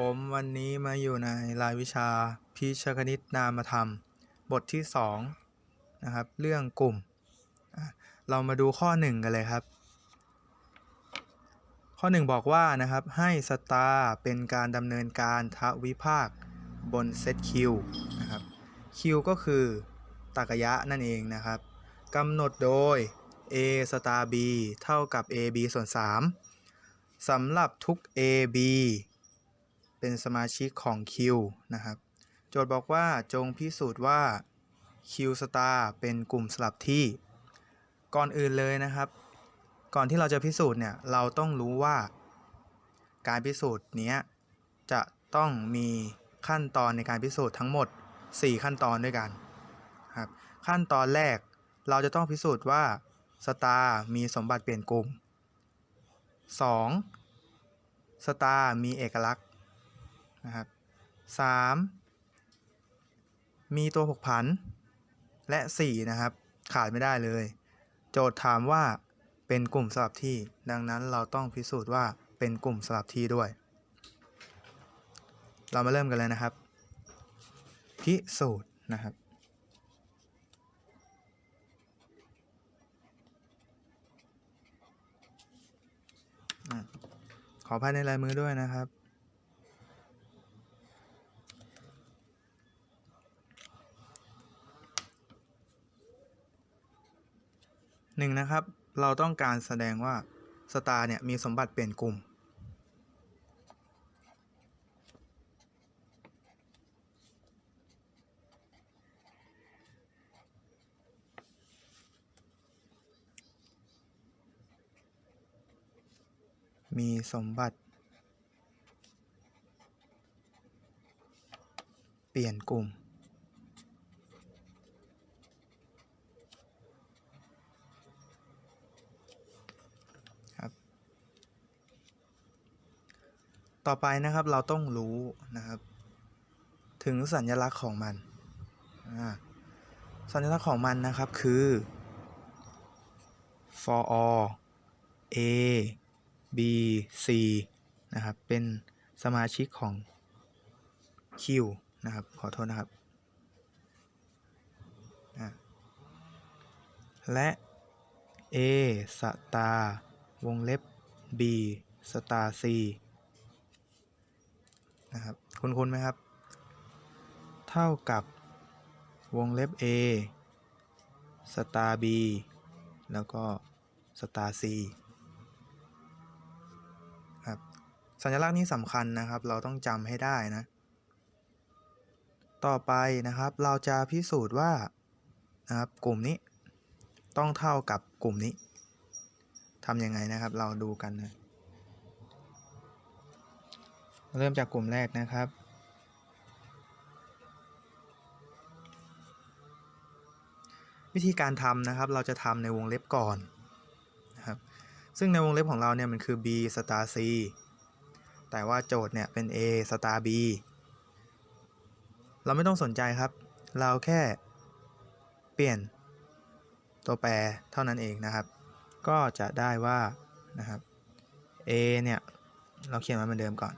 ผมวันนี้มาอยู่ในรายวิชาพิชคณิตนามธรรม บทที่2นะครับ เรื่องกลุ่ม เรามาดูข้อ 1 กันเลยครับ ข้อ 1 บอกว่านะครับ ให้สตาร์เป็นการดำเนินการทวิภาคบนเซตคิวนะครับคิวก็คือตรรกยะนั่นเองนะครับกำหนดโดย a สตาร์ b เท่ากับ ab ส่วน 3สำหรับทุก AB เป็นสมาชิกของ Q นะครับ โจทย์บอกว่าจงพิสูจน์ว่า Q star เป็นกลุ่มสลับที่ ก่อนอื่นเลยนะครับ ก่อนที่เราจะพิสูจน์เนี่ย เราต้องรู้ว่า การพิสูจน์เนี้ยจะต้องมีขั้นตอนในการพิสูจน์ทั้งหมด 4 ขั้นตอนด้วยกันครับขั้นตอนแรกเราจะต้องพิสูจน์ว่าสตาร์มีสมบัติเปลี่ยนกลุ่ม 2. สตาร์มีเอกลักษณ์ นะครับ 3. มีตัวผกผัน และ 4 นะครับ ขาดไม่ได้เลย โจทย์ถามว่าเป็นกลุ่มสลับที่ ดังนั้นเราต้องพิสูจน์ว่าเป็นกลุ่มสลับที่ด้วย เรามาเริ่มกันเลยนะครับ พิสูจน์นะครับขอภายในลายมือด้วยนะครับ หนึ่งนะครับ เราต้องการแสดงว่าสตาร์เนี่ยมีสมบัติเปลี่ยนกลุ่ม มีสมบัติ เปลี่ยนกลุ่ม ต่อไปนะครับเราต้องรู้นะครับ ถึงสัญลักษณ์ของมันอ่าสัญลักษณ์ของมันนะครับคือ for all a b c นะครับเป็นสมาชิกของ Q นะครับขอโทษนะครับอะและ A สตาร์วงเล็บ B สตาร์ C นะครับคุ้นๆไหมครับ เท่ากับวงเล็บ A สตาร์ B แล้วก็สตาร์ C ครับสัญลักษณ์นี้สำคัญนะครับ เราต้องจำให้ได้นะ ต่อไปนะครับเราจะพิสูจน์ว่านะครับกลุ่มนี้ต้องเท่ากับกลุ่มนี้ทำยังไงนะครับ เราดูกันนะ เริ่มจากกลุ่มแรกนะครับ วิธีการทำนะครับ เราจะทำในวงเล็บก่อนนะครับ ซึ่งในวงเล็บของเราเนี่ยมันคือ b star c แต่ว่าโจทย์เนี่ยเป็น a star b เราไม่ต้องสนใจครับ เราแค่เปลี่ยนตัวแปรเท่านั้นเองนะครับ ก็จะได้ว่านะครับ a เนี่ย เราเขียนมันเหมือนเดิมก่อน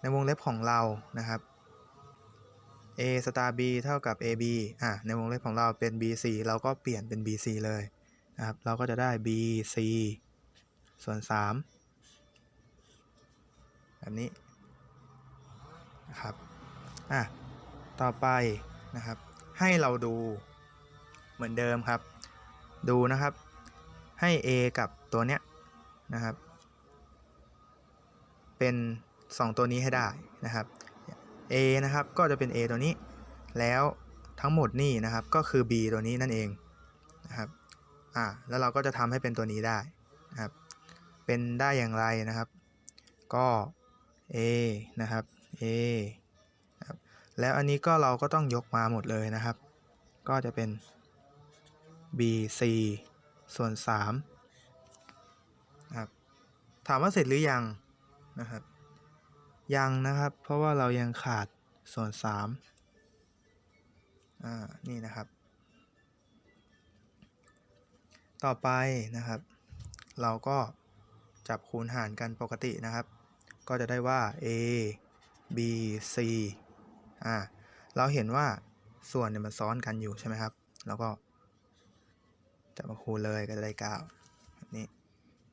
ในวงเล็บของเรานะครับ a star b เท่ากับ ab อะในวงเล็บของเราเป็น bc เราก็เปลี่ยนเป็น bc เลยนะครับ เราก็จะได้ bc ส่วน 3 แบบนี้นะครับ อะ ต่อไปนะครับ ให้เราดูเหมือนเดิมครับ ดูนะครับ ให้ a กับตัวเนี้ยนะครับ เป็น 2 ตัวนี้ให้ได้นะครับ a นะครับก็จะเป็น a ตัวนี้ แล้วทั้งหมดนี่นะครับก็คือ b ตัวนี้นั่นเองนะครับอ่าแล้วเราก็จะทำให้เป็นตัวนี้ได้นะครับ เป็นได้อย่างไรนะครับ ก็ a นะครับ a แล้วอันนี้ก็เราก็ต้องยกมาหมดเลยนะครับ ก็จะเป็น b c ส่วน3นะครับถามว่าเสร็จหรือยังนะครับ ยังนะครับ เพราะว่าเรายังขาดส่วน3อ่า นี่นะครับ ต่อไปนะครับ เราก็จับคูณหารกันปกตินะครับ ก็จะได้ว่า a b c อ่า เราเห็นว่าส่วนเนี่ยมันซ้อนกันอยู่ใช่ไหมครับ แล้วก็จะมาคูณเลยก็จะได้9นี้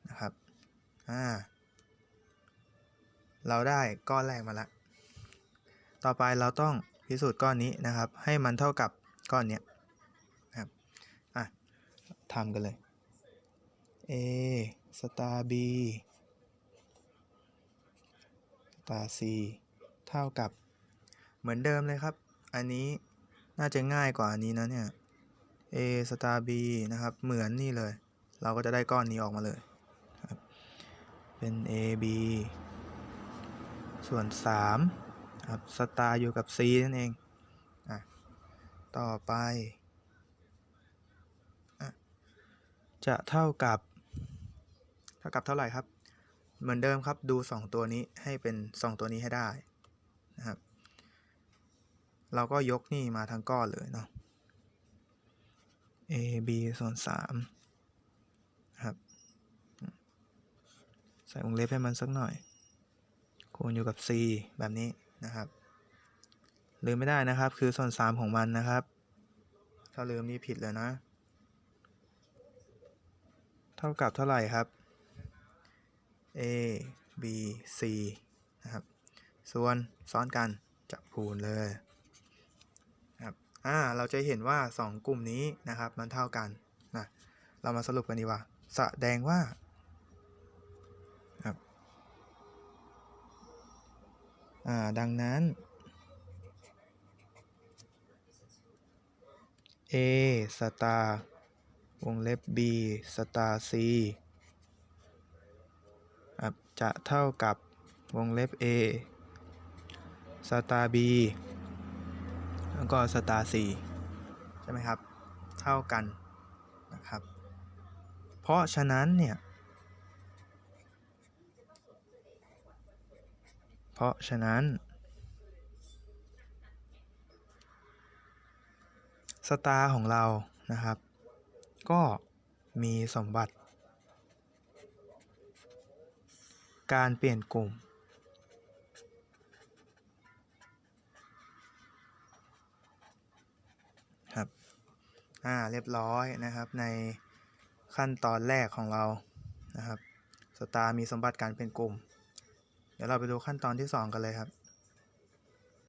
นะครับ อ่า เราได้ก้อนแรกมาแล้วต่อไปเราต้องพิสูจน์ก้อนนี้นะครับ ให้มันเท่ากับก้อนเนี้ยครับอะทำกันเลย a สตาร์ b สตาร์ c เท่ากับเหมือนเดิมเลยครับ อันนี้น่าจะง่ายกว่าอันนี้นะเนี่ย a สตาร์ b นะครับ เหมือนนี่เลย เราก็จะได้ก้อนนี้ออกมาเลย เป็น a b ส่วน3ครับสตาร์อยู่กับ c นั่นเองอะต่อไปอะจะเท่ากับ เท่ากับเท่าไหร่ครับ เหมือนเดิมครับดู 2 ตัวนี้ให้เป็น 2 ตัวนี้ให้ได้นะครับเราก็ยกนี่มาทั้งก้อนเลยเนาะ a b ส่วน3ครับ ใส่วงเล็บให้มันสักหน่อย คูณอยู่กับ c แบบนี้นะครับลืมไม่ได้นะครับ คือส่วน 3 ของมันนะครับ ถ้าลืมนี่ผิดเลยนะ เท่ากับเท่าไหร่ครับ a b c นะครับ ส่วนซ้อนกันจับคูณเลยครับอ่าเราจะเห็นว่า 2 กลุ่มนี้นะครับ มันเท่ากันนะเรามาสรุปกันดีกว่า แสดงว่าครับ อ่า ดังนั้น a สตาร์วงเล็บ b สตาร์ c จะเท่ากับวงเล็บ a สตาร์ b แล้วก็สตาร์ c ใช่ไหมครับ เท่ากันนะครับ เพราะฉะนั้นเนี่ย เพราะฉะนั้น สตาร์ของเรานะครับ ก็มีสมบัติ การเปลี่ยนกลุ่ม ครับ อ่า เรียบร้อยนะครับในขั้นตอนแรกของเรา นะครับ สตาร์มีสมบัติการเป็นกลุ่ม เดี๋ยวเราไปดูขั้นตอนที่ 2 กันเลยครับ